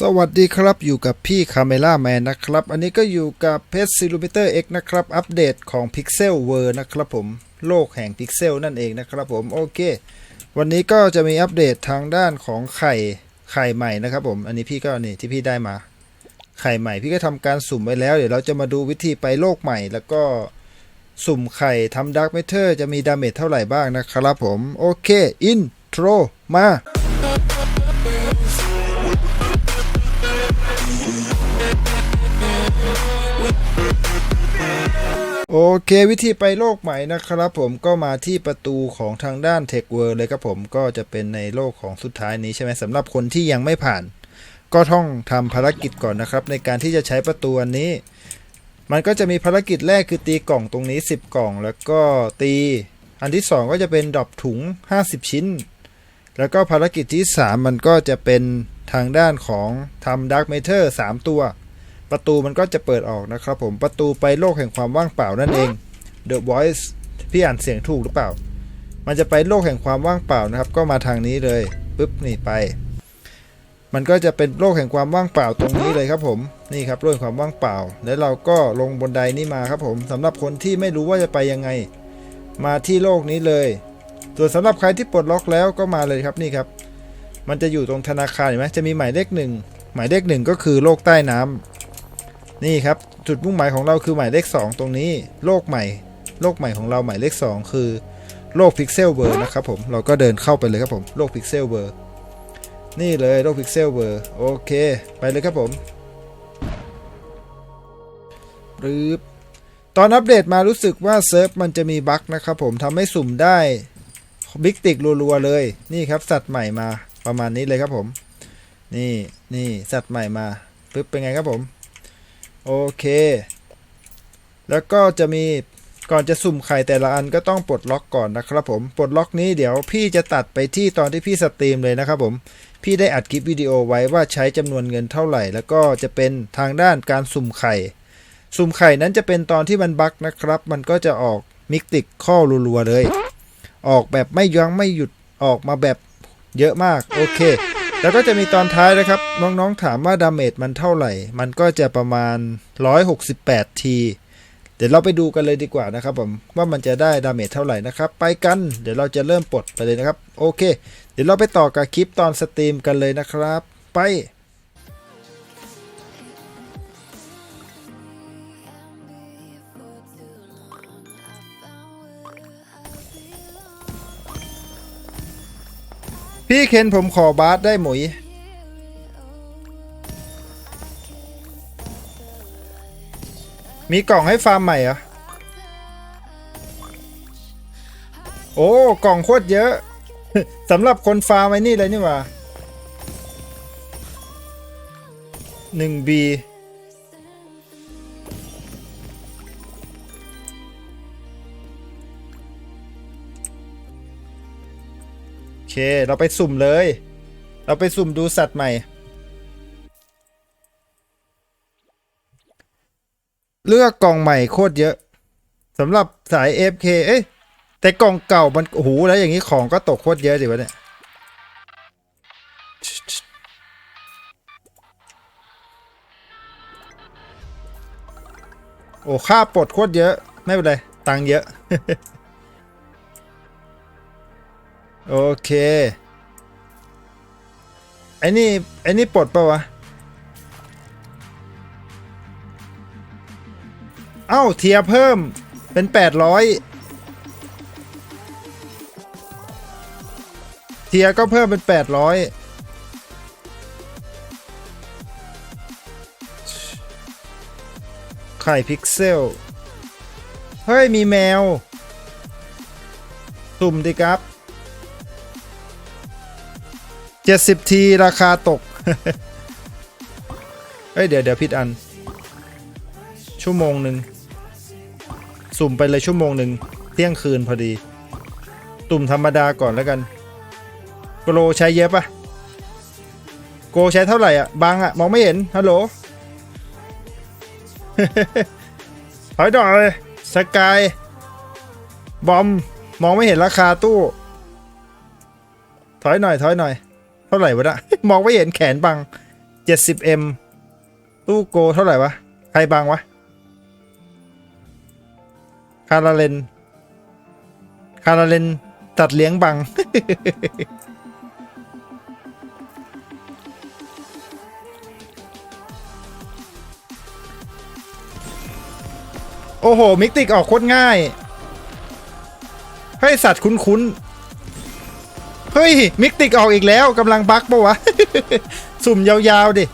สวัสดีครับอยู่กับพี่คาเมล่าแมนนะครับ อันนี้ก็อยู่กับเพชรซิลูมิเตอร์ X นะครับ อัปเดตของ Pixel World นะครับผม โลกแห่งพิกเซลนั่นเองนะครับผม โอเค วันนี้ก็จะมีอัปเดตทางด้านของไข่ไข่ใหม่นะครับผม อันนี้พี่ก็นี่ที่พี่ได้มา ไข่ใหม่พี่ก็ทำการสุ่มไว้แล้ว เดี๋ยวเราจะมาดูวิธีไปโลกใหม่ แล้วก็สุ่มไข่ทำดาร์กเมเทอร์จะมีดาเมจเท่าไหร่บ้างนะครับผม โอเค อินโทรมา โอเควิธีไปโลกใหม่นะครับผมก็มาที่ประตูของทางด้าน Tech World เลยครับผมก็จะเป็นในโลกของสุดท้ายนี้ใช่ไหมสำหรับคนที่ยังไม่ผ่าน ก็ต้องทำภารกิจก่อนนะครับ ในการที่จะใช้ประตูอันนี้ มันก็จะมีภารกิจแรกคือตีกล่องตรงนี้ 10 กล่อง แล้วก็ตี อันที่ 2 ก็จะเป็นดรอปถุง 50 ชิ้น แล้วก็ภารกิจที่ 3 มันก็จะเป็นทางด้านของทำดาร์ m เมเทอร์3ตัว ประตูมันก็จะเปิดออกนะครับผมประตูไปโลกแห่งความว่างเปล่านั่นเอง The Voice พี่อ่านเสียงถูกหรือเปล่า มันจะไปโลกแห่งความว่างเปล่านะครับ ก็มาทางนี้เลยปุ๊บนี่ไป มันก็จะเป็นโลกแห่งความว่างเปล่าตรงนี้เลยครับผมนี่ครับโลกแห่งความว่างเปล่า แล้วเราก็ลงบนไดนี้มาครับผมสำหรับคนที่ไม่รู้ว่าจะไปยังไง มาที่โลกนี้เลย ส่วนสำหรับใครที่ปลดล็อกแล้วก็มาเลยครับนี่ครับ มันจะอยู่ตรงธนาคารเห็นไหมจะมีหมายเลขหนึ่งหมายเลขหนึ่งก็คือโลกใต้น้ำ นี่ครับจุดมุ่งหมายของเราคือหมายเลข 2 ตรงนี้ โลกใหม่ โลกใหม่ของเราหมายเลข 2 คือโลกพิกเซลเบอร์นะครับผมเราก็เดินเข้าไปเลยครับผมโลกพิกเซลเบอร์นี่เลยโลกพิกเซลเบอร์โอเค ไปเลยครับผมรืบตอนอัปเดตมารู้สึกว่าเซิร์ฟมันจะมีบั๊กนะครับผมทำให้สุ่มได้บิ๊กติกรัวๆเลยนี่ครับสัตว์ใหม่มาประมาณนี้เลยครับผม นี่นี่สัตว์ใหม่มาปึ๊บเป็นไงครับผม โอเค แล้วก็จะมีก่อนจะสุ่มไข่แต่ละอันก็ต้องปลดล็อกก่อนนะครับผมปลดล็อกนี้เดี๋ยวพี่จะตัดไปที่ตอนที่พี่สตรีมเลยนะครับผมพี่ได้อัดคลิปวิดีโอไว้ว่าใช้จำนวนเงินเท่าไหร่ แล้วก็จะเป็นทางด้านการสุ่มไข่ สุ่มไข่นั้นจะเป็นตอนที่มันบั๊กนะครับ มันก็จะออกมิกติกข้อรัวๆเลย ออกแบบไม่ยั้งไม่หยุดออกมาแบบเยอะมากโอเค แล้วก็จะมีตอนท้ายนะครับ น้องๆถามว่าดาเมจมันเท่าไหร่ มันก็จะประมาณ 168 ที เดี๋ยวเราไปดูกันเลยดีกว่านะครับผมว่ามันจะได้ดาเมจเท่าไหร่นะครับ ไปกันเดี๋ยวเราจะเริ่มปลดไปเลยนะครับ โอเค เดี๋ยวเราไปต่อกับคลิปตอนสตรีมกันเลยนะครับ ไป พี่เคนผมขอบาสได้หมุย มีกล่องให้ฟาร์มใหม่เหรอ โอ้ กล่องโคตรเยอะ สำหรับคนฟาร์มไอ้นี่เลยนี่หว่า 1B เคเราไปสุ่มเลย เราไปสุ่มดูสัตว์ใหม่ เลือกกล่องใหม่โคตรเยอะสำหรับสาย FK เอ้ยแต่กล่องเก่ามันโอ้โหแล้วอย่างนี้ของก็ตกโคตรเยอะดิวะเนี่ยโอ้ค่าปลดโคตรเยอะ ไม่เป็นไร ตังค์เยอะ โอเคไอ้นี่ไอ้นี่ปลดปะวะ เอ้า เทียเพิ่มเป็น 800 เทียก็เพิ่มเป็น 800ไข่พิกเซล เฮ้ย มีแมว สุ่มดิครับ 70 ทีราคาตก เฮ้ย เดี๋ยวเดี๋ยวผิดอัน ชั่วโมงหนึ่ง สุ่มไปเลยชั่วโมงหนึ่ง เที่ยงคืนพอดี ตุ่มธรรมดาก่อนแล้วกัน โกลใช้เยอะปะโกใช้เท่าไหร่อะ บางอะ มองไม่เห็น ฮัลโหลถอยดอกเลยสกาย บอม มองไม่เห็นราคาตู้ ถอยหน่อย ถอยหน่อย ท่าไหร่วะนะมองไม่เห็นแขนบัง 70m ตู้โกเท่าไหร่วะ ใครบังวะ คาราเลน คาราเลนตัดเลี้ยงบัง โอ้โห มิกติกออกโคตรง่าย ให้สัตว์คุ้นๆ เฮ้ย มิกติกออกอีกแล้วกำลังบักปะวะ สุ่มยาวๆดิ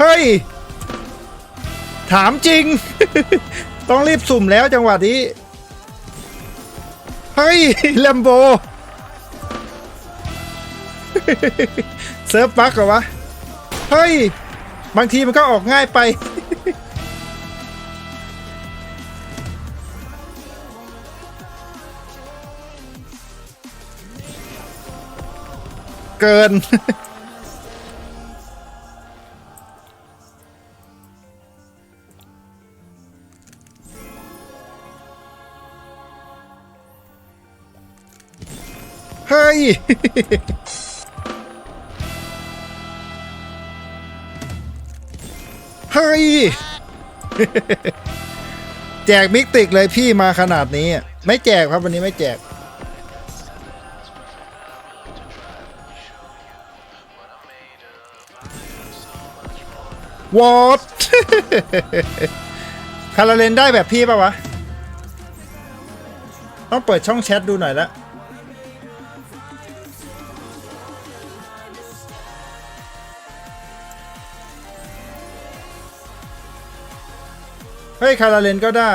เฮ้ย ถามจริง ต้องรีบสุ่มแล้วจังหวะนี้ เฮ้ยแลมโบ เซิร์ฟบักเหรอวะ เฮ้ย บางทีมันก็ออกง่ายไป เกิน เฮ้ย เฮ้ย แจกมิกติกเลยพี่มาขนาดนี้ ไม่แจกครับวันนี้ไม่แจก วอตคาราเลนได้แบบพี่ปะวะ ต้องเปิดช่องแชทดูหน่อยละเฮ้ย คาราเลนก็ได้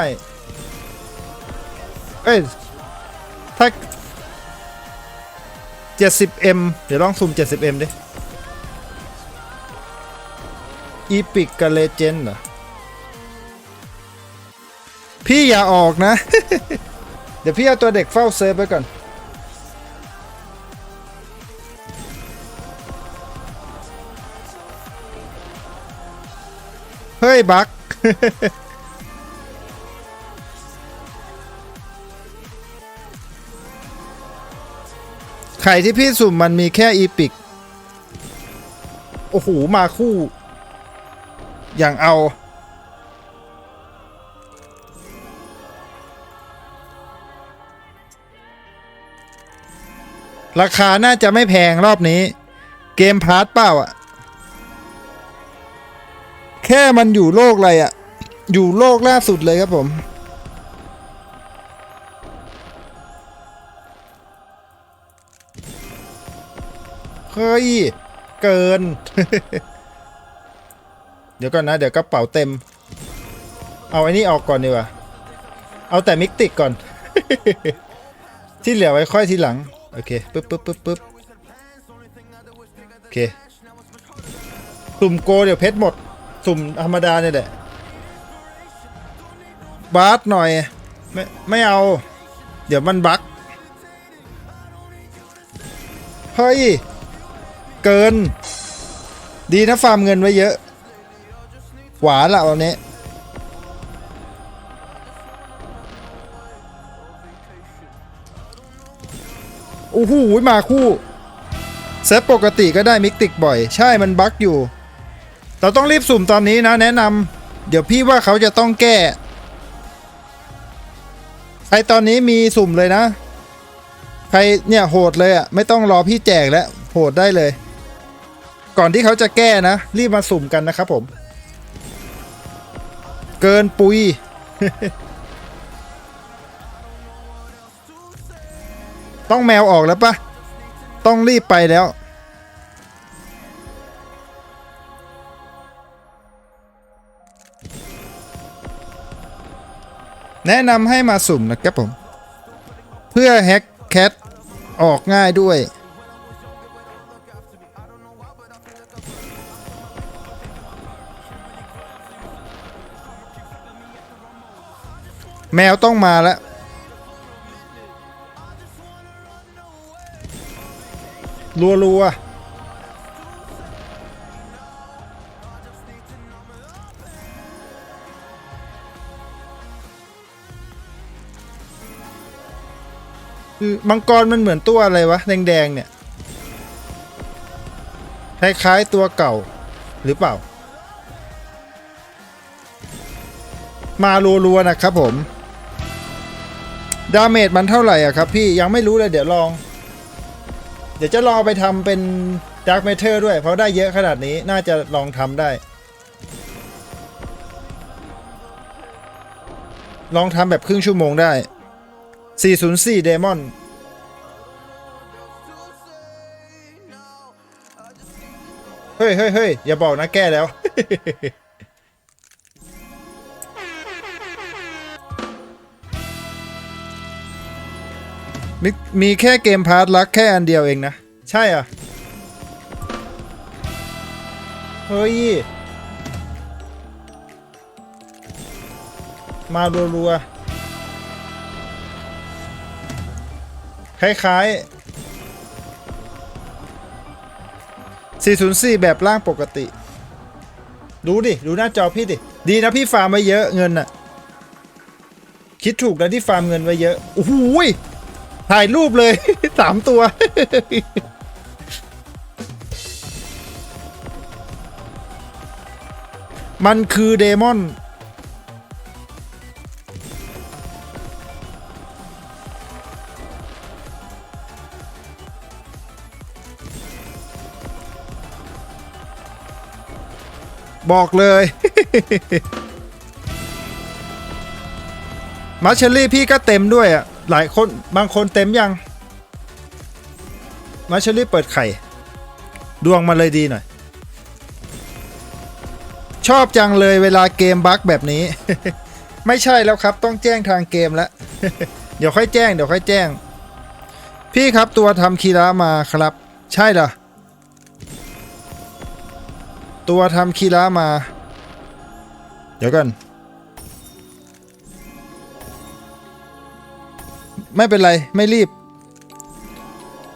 เอ้ย ถ้า 70m เดี๋ยวลองซูม 70m ดิ อีพิกกับเลเจนด์เหรอ พี่อย่าออกนะ เดี๋ยวพี่เอาตัวเด็กเฝ้าเซฟไว้ก่อน เฮ้ย บักไข่ที่พี่สุ่มมันมีแค่อีพิก โอ้โห มาคู่ อย่างเอา ราคาน่าจะไม่แพงรอบนี้ เกมพาร์ทเปล่าอะแค่มันอยู่โลกอะไรอะอยู่โลกล่าสุดเลยครับผมเฮ้ย เกิน เดี๋ยวก่อนนะ เดี๋ยวกระเป๋าเต็ม เอาไอ้นี่ออกก่อนดีกว่า เอาแต่มิกติกก่อน ที่เหลือไว้ค่อยทีหลัง โอเคปึ๊บปึ๊บปึ๊บปึ๊บโอเค สุ่มโกเดี๋ยวเพชรหมด สุ่มธรรมดาเนี่ยแหละ บาสหน่อย ไม่ไม่เอา เดี๋ยวมันบั๊กเฮ้ย เกิน ดีนะฟาร์มเงินไว้เยอะ หวานละวันนี้โอ้โหมาคู่เซตปกติก็ได้มิกติกบ่อย ใช่มันบั๊กอยู่ เราต้องรีบสุ่มตอนนี้นะแนะนำเดี๋ยวพี่ว่าเขาจะต้องแก้ใครตอนนี้มีสุ่มเลยนะ ใครเนี่ยโหดเลยอะไม่ต้องรอพี่แจกแล้วโหดได้เลย ก่อนที่เขาจะแก้นะ รีบมาสุ่มกันนะครับผม เกินปุย ต้องแมวออกแล้วปะต้องรีบไปแล้ว แนะนำให้มาสุ่มนะครับผม เพื่อแฮ็กแคทออกง่ายด้วย แมวต้องมาแล้ว รัวรัวมังกรมันเหมือนตัวอะไรวะ แดงๆเนี่ย คล้ายๆตัวเก่าหรือเปล่า มารัวๆนะครับผม ดาเมจมันเท่าไหร่อะครับพี่ยังไม่รู้เลยเดี๋ยวลอง เดี๋ยวจะลองไปทำเป็นด a r k ก a มเ e อร์ด้วย เพราะได้เยอะขนาดนี้น่าจะลองทำได้ ลองทำแบบครึ่งชั่วโมงได้ 404เดมอนเฮ้ยเฮ้ยเฮ้ยอย่าบอกนะแก้แล้ว มีมีแค่เกมพาร์ทลักแค่อันเดียวเองนะ ใช่อะ เฮ้ย มารัวๆ คล้ายๆ 404 แบบร่างปกติ ดูดิ ดูหน้าจอพี่ดิ ดีนะพี่ฟาร์มไว้เยอะเงินน่ะ คิดถูกแล้วที่ฟาร์มเงินไว้เยอะโอ้โห ถ่ายรูปเลย สามตัว มันคือเดมอน บอกเลย มาเชลลี่พี่ก็เต็มด้วยอะ หลายคนบางคนเต็มยัง มาเชลลี่เปิดไข่ ดวงมันเลยดีหน่อย ชอบจังเลยเวลาเกมบั๊กแบบนี้ ไม่ใช่แล้วครับ ต้องแจ้งทางเกมแล้ว เดี๋ยวค่อยแจ้ง เดี๋ยวค่อยแจ้ง พี่ครับตัวทำคีระมาครับ ใช่เหรอ ตัวทำคีระมา เดี๋ยวกัน ไม่เป็นไรไม่รีบ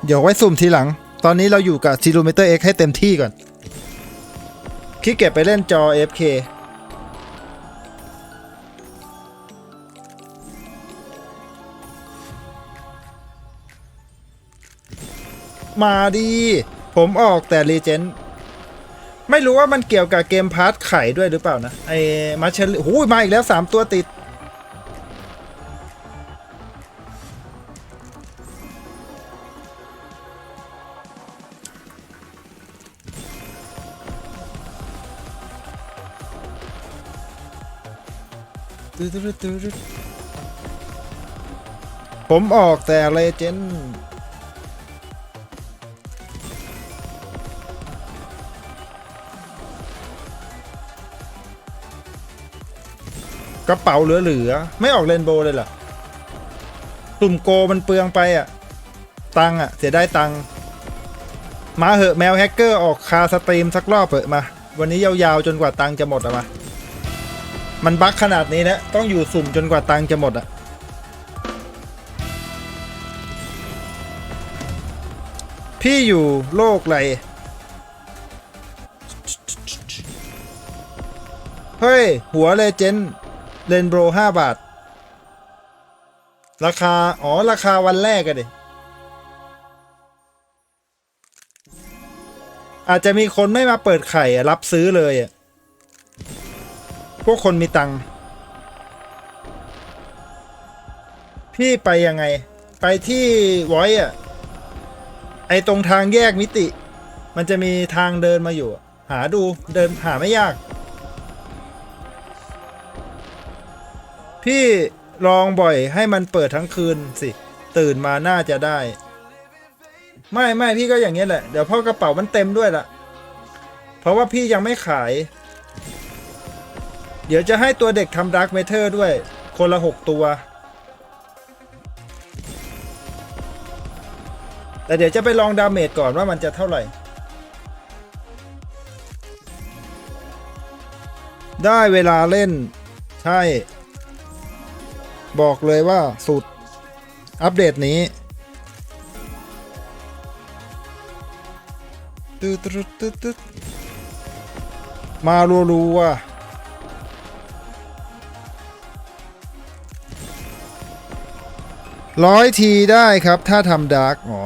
เดี๋ยวไว้สุ่มทีหลัง ตอนนี้เราอยู่กับ z ีโ m เมเตอร์ X ให้เต็มที่ก่อนคิดเก็บไปเล่นจอ FK มาดี ผมออกแต่ r ีเจนไม่รู้ว่ามันเกี่ยวกับเกมพาร์ทไข่ด้วยหรือเปล่านะ ไอ้มาเชลโอ้ยมาอีกแล้ว 3 ตัวติด ผมออกแต่เลเจนด์กระเป๋าเหลือๆ ไม่ออกเรนโบว์เลยเหรอตุ่มโกมันเปลืองไปอะ ตังอะ เสียได้ตัง มาเหอะแมวแฮกเกอร์ออกคาสตรีมสักรอบเหอะมา วันนี้ยาวๆ จนกว่าตังจะหมดอะมา มันบั๊กขนาดนี้นะต้องอยู่สุ่มจนกว่าตังจะหมดอะพี่อยู่โลกอะไร เฮ้ย หัวเลเจนเลนโบรห้าบาท ราคา อ๋อ ราคาวันแรกอะดิ อาจจะมีคนไม่มาเปิดไข่รับซื้อเลยอะ พวกคนมีตังค์พี่ไปยังไง ไปที่ไว้อะไอตรงทางแยกมิติ มันจะมีทางเดินมาอยู่ หาดูเดินหาไม่ยาก พี่ลองบ่อยให้มันเปิดทั้งคืนสิ ตื่นมาน่าจะได้ ไม่ไม่พี่ก็อย่างเงี้แหละ เดี๋ยวพ่อกระเป๋ามันเต็มด้วยล่ะ เพราะว่าพี่ยังไม่ขาย เดี๋ยวจะให้ตัวเด็กทำดาร์กเมเทอร์ด้วย คนละหกตัว แต่เดี๋ยวจะไปลองดาเมจก่อนว่ามันจะเท่าไหร่ ได้เวลาเล่น ใช่ บอกเลยว่าสุด อัปเดตนี้ตึ๊ดตึ๊ดตึ๊ดตึ๊ดมารัวๆ ร้อยทีได้ครับ ถ้าทำดาร์กอ๋อ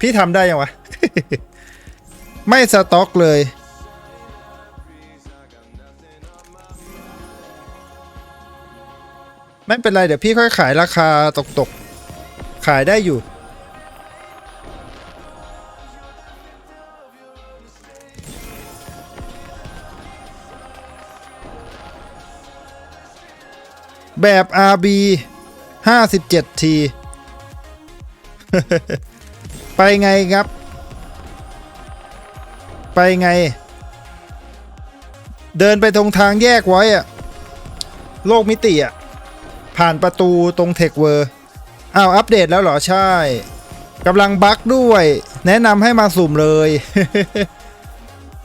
พี่ทำได้ยังวะ ไม่สต็อกเลย ไม่เป็นไร เดี๋ยวพี่ค่อยขายราคาตกๆ ขายได้อยู่ แบบ RB 57 t ไปไงครับ ไปไง เดินไปตรงทางแยกไว้อะโลกมิติอะผ่านประตูตรงเทคเวอร์อ้าวอัปเดตแล้วเหรอ ใช่กำลังบั๊กด้วย แนะนำให้มาสุ่มเลย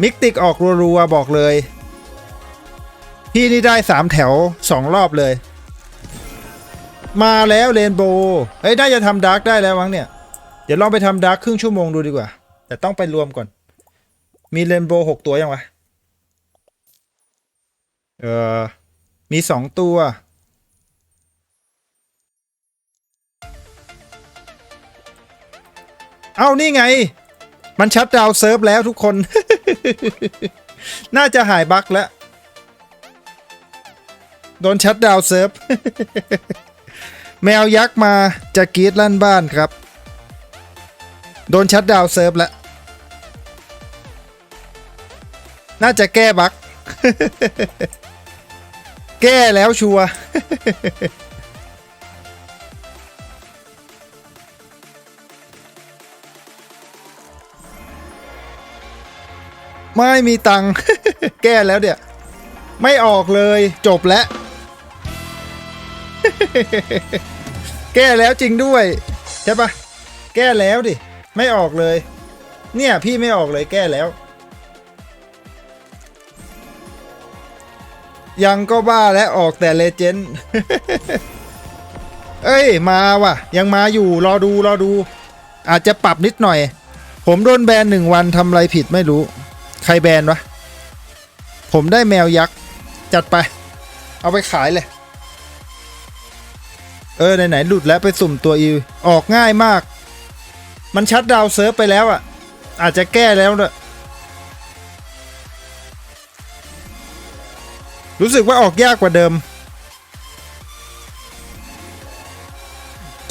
มิกติกออกรัวๆบอกเลย พี่นี่ได้สามแถวสองรอบเลย มาแล้วเรนโบว์เอ้ยน่าจะทำดาร์กได้แล้ววังเนี่ย เดี๋ยวลองไปทำดาร์กครึ่งชั่วโมงดูดีกว่า แต่ต้องไปรวมก่อน มีเรนโบว์หกตัวยังวะ เออมีสองตัว เอานี่ไง มันชัดดาวเซิร์ฟแล้วทุกคน น่าจะหายบั๊กแล้วโดนชัดดาวเซิร์ฟ แมวยักษ์มาจะกรีดลั่นบ้านครับ โดนชัดดาวเซิร์ฟแล้ว น่าจะแก้บั๊กแก้แล้วชัวร์ไม่มีตังค์แก้แล้วเดี๋ยวไม่ออกเลยจบแล้ว แก้แล้วจริงด้วยใช่ปะแก้แล้วดิ ไม่ออกเลย เนี่ยพี่ไม่ออกเลยแก้แล้ว ยังก็บ้าและออกแต่เลเจนด์เอ้ยมาว่ะ ยังมาอยู่รอดูรอดู อาจจะปรับนิดหน่อย ผมโดนแบนหนึ่งวันทำอะไรผิดไม่รู้ ใครแบนวะ ผมได้แมวยักษ์ จัดไป เอาไปขายเลย เออ ไหนๆหลุดแล้วไปสุ่มตัวอีออกง่ายมาก มันชัดดาวเซิร์ฟไปแล้วอะ อาจจะแก้แล้วด้วยรู้สึกว่าออกยากกว่าเดิม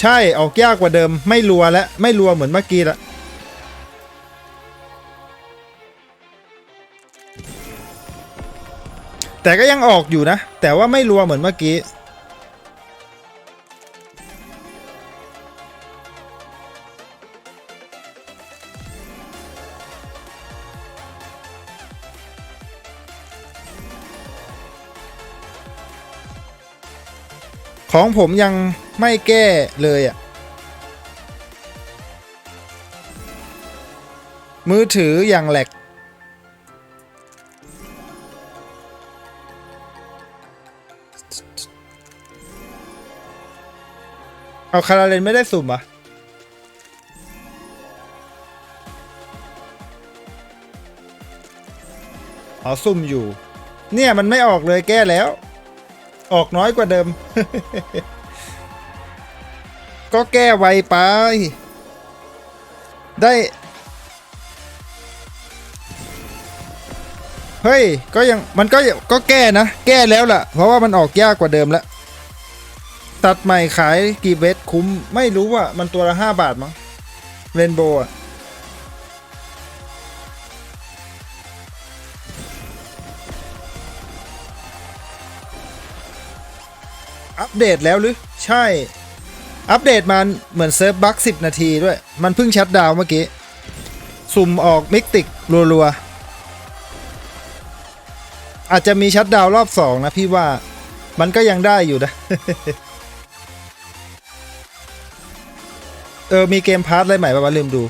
ใช่ออกยากกว่าเดิม ไม่รัวแล้วไม่รัวเหมือนเมื่อกี้ละแต่ก็ยังออกอยู่นะ แต่ว่าไม่รัวเหมือนเมื่อกี้ ของผมยังไม่แก้เลยอะ่ะ มือถืออย่างแหลก เอาคาราเลนไม่ได้สุ่มอะอ๋อสุ่มอยู่ เนี่ยมันไม่ออกเลยแก้แล้ว ออกน้อยกว่าเดิม ก็แก้ไวไป ได้ เฮ้ย ก็ยังมันก็ก็แก้นะ แก้แล้วล่ะ เพราะว่ามันออกยากกว่าเดิมแล้ว ตัดใหม่ขายกี่เบสคุ้ม ไม่รู้ว่ามันตัวละห้าบาทมั้งเรนโบว์อะ ปเดตแล้วหรือ ใช่ อัปเดตมาเหมือนเซิร์ฟบัคสิบนาทีด้วย มันเพิ่งชัดดาวเมื่อกี้ สุ่มออกมิกติกรัวๆ อาจจะมีชัดดาวรอบสองนะพี่ว่ามันก็ยังได้อยู่นะ เออ มีเกมพาร์ทอะไรใหม่ป่าวลืมดู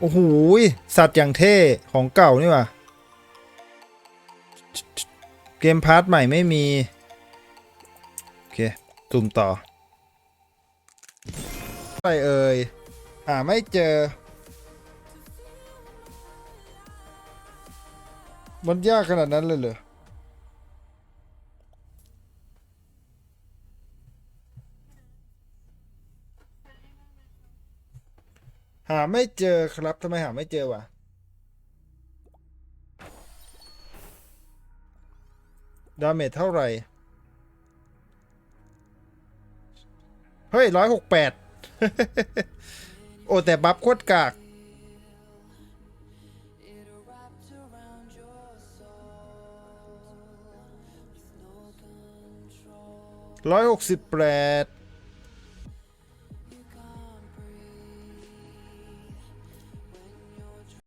โอ้โหสัตว์อย่างเท่ของเก่านี่ว่ะ เกมพาร์ทใหม่ไม่มี โอเคจุ่มต่อ ไปเอ่ยหาไม่เจอ มันยากขนาดนั้นเลยเหรอหาไม่เจอครับทำไมหาไม่เจอวะ ดาเมจเท่าไหร่ เฮ้ยร้อยหกแปดโอ้ แต่บัฟโคตรกาก ร้อยหกสิบแปด